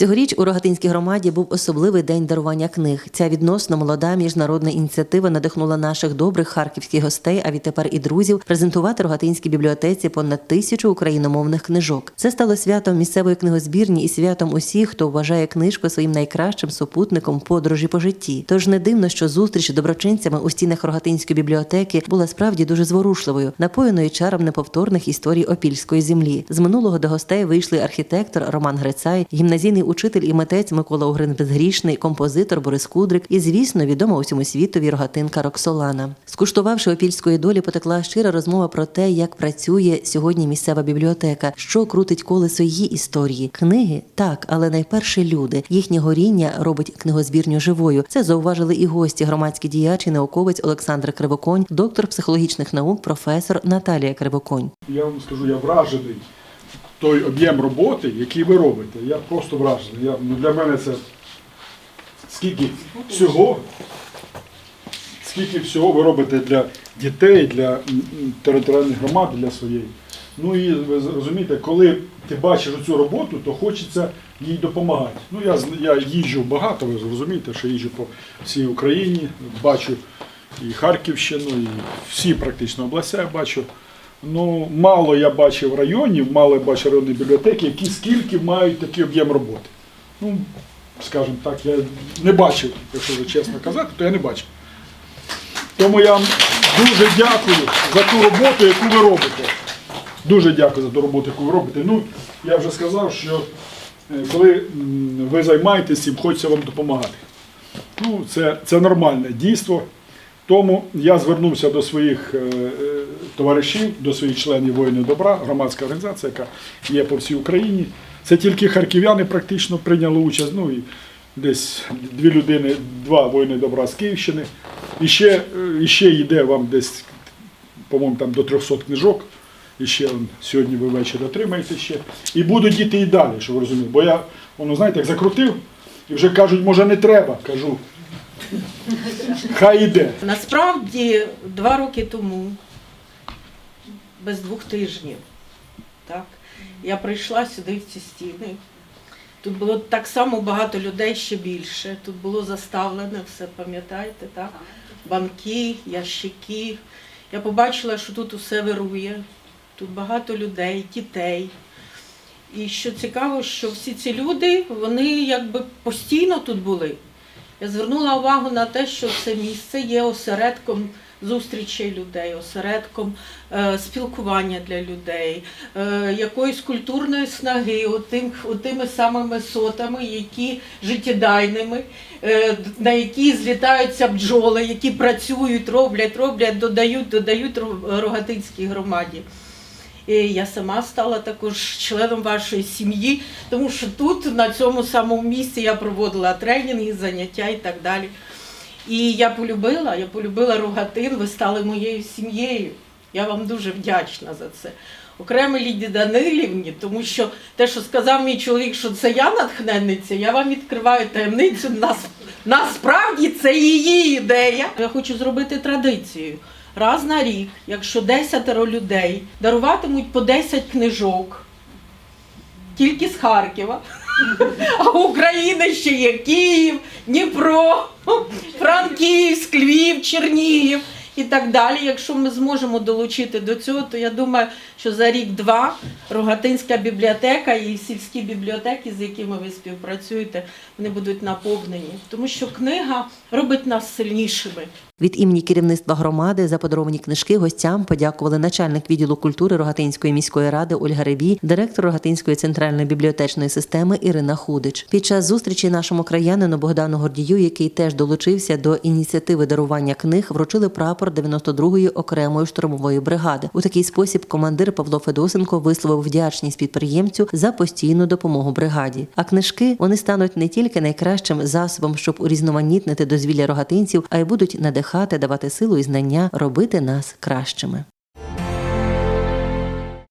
Цьогоріч у Рогатинській громаді був особливий день дарування книг. Ця відносно молода міжнародна ініціатива надихнула наших добрих харківських гостей, а відтепер і друзів, презентувати Рогатинській бібліотеці понад тисячу україномовних книжок. Це стало святом місцевої книгозбірні і святом усіх, хто вважає книжку своїм найкращим супутником подорожі по житті. Тож не дивно, що зустріч доброчинцями у стінах Рогатинської бібліотеки була справді дуже зворушливою, напоєною чаром неповторних історій опільської землі. З минулого до гостей вийшли архітектор Роман Грицай, гімназійний учитель і митець Микола Угрин Безгрішний, композитор Борис Кудрик і, звісно, відома усьому світові рогатинка Роксолана. Скуштувавши опільської долі, потекла щира розмова про те, як працює сьогодні місцева бібліотека, що крутить колесо її історії. Книги так, але найперше люди. Їхнє горіння робить книгозбірню живою. Це зауважили і гості, громадський діяч і науковець Олександр Кривоконь, доктор психологічних наук, професор Наталія Кривоконь. Я вам скажу, я вражений. Той об'єм роботи, який ви робите, я просто вражений. Я, ну, для мене це скільки всього, скільки всього ви робите для дітей, для територіальних громад, для своєї. Ну і ви розумієте, коли ти бачиш цю роботу, то хочеться їй допомагати. Ну я, я їжджу багато, ви зрозумієте, що їжджу по всій Україні, бачу і Харківщину, і всі практично області я бачу. Ну, мало я бачив районів, мало я бачив районні бібліотеки, які скільки мають такий об'єм роботи. Ну, скажімо так, я не бачив, якщо вже чесно казати, то я не бачив. Тому я вам дуже дякую за ту роботу, яку ви робите. Дуже дякую за ту роботу, яку ви робите. Ну, я вже сказав, що е, коли ви займаєтесь цим, хочеться вам допомагати. Ну, це, це нормальне дійство. Тому я звернувся до своїх е, е, товаришів, до своїх членів воїнів добра, громадська організація, яка є по всій Україні. Це тільки харків'яни практично прийняли участь. Ну і десь дві людини, два воїни добра з Київщини. І ще, е, і ще йде вам десь, по-моєму, там до 300 книжок. І ще сьогодні ви ввечері отримаєте ще. І будуть діти і далі, щоб ви розуміли. Бо я, воно, знаєте, як закрутив, і вже кажуть, може не треба. Кажу, хай іде. Насправді, два роки тому, без двох тижнів, так, я прийшла сюди в ці стіни. Тут було так само багато людей ще більше. Тут було заставлене все, пам'ятаєте, так? Банки, ящики. Я побачила, що тут усе вирує. Тут багато людей, дітей. І що цікаво, що всі ці люди, вони якби постійно тут були. Я звернула увагу на те, що це місце є осередком зустрічей людей, осередком е, спілкування для людей, е, якоїсь культурної снаги, отим, отими самими сотами, які життєдайними, е, на які злітаються бджоли, які працюють, роблять, роблять, додають, додають Рогатинській громаді. І я сама стала також членом вашої сім'ї, тому що тут, на цьому самому місці, я проводила тренінги, заняття і так далі. І я полюбила, я полюбила Рогатин, ви стали моєю сім'єю. Я вам дуже вдячна за це. Окремо Ліді Данилівні, тому що те, що сказав мій чоловік, що це я натхненниця, я вам відкриваю таємницю. Нас, насправді це її ідея. Я хочу зробити традицію. Раз на рік, якщо десятеро людей даруватимуть по 10 книжок, тільки з Харкова. А України ще є Київ, Дніпро, Франківськ, Львів, Чернігів і так далі. Якщо ми зможемо долучити до цього, то я думаю, що за рік-два Рогатинська бібліотека і сільські бібліотеки, з якими ви співпрацюєте, вони будуть наповнені. Тому що книга робить нас сильнішими. Від імені керівництва громади за подаровані книжки гостям подякували начальник відділу культури Рогатинської міської ради Ольга Ребій, директор Рогатинської центральної бібліотечної системи Ірина Худич. Під час зустрічі нашому краянину Богдану Гордію, який теж долучився до ініціативи дарування книг, вручили прапор 92-ї окремої штурмової бригади. У такий спосіб командир Павло Федосенко висловив вдячність підприємцю за постійну допомогу бригаді. А книжки вони стануть не тільки найкращим засобом, щоб урізноманітнити дозвілля рогатинців, а й будуть надихати, давати силу і знання робити нас кращими.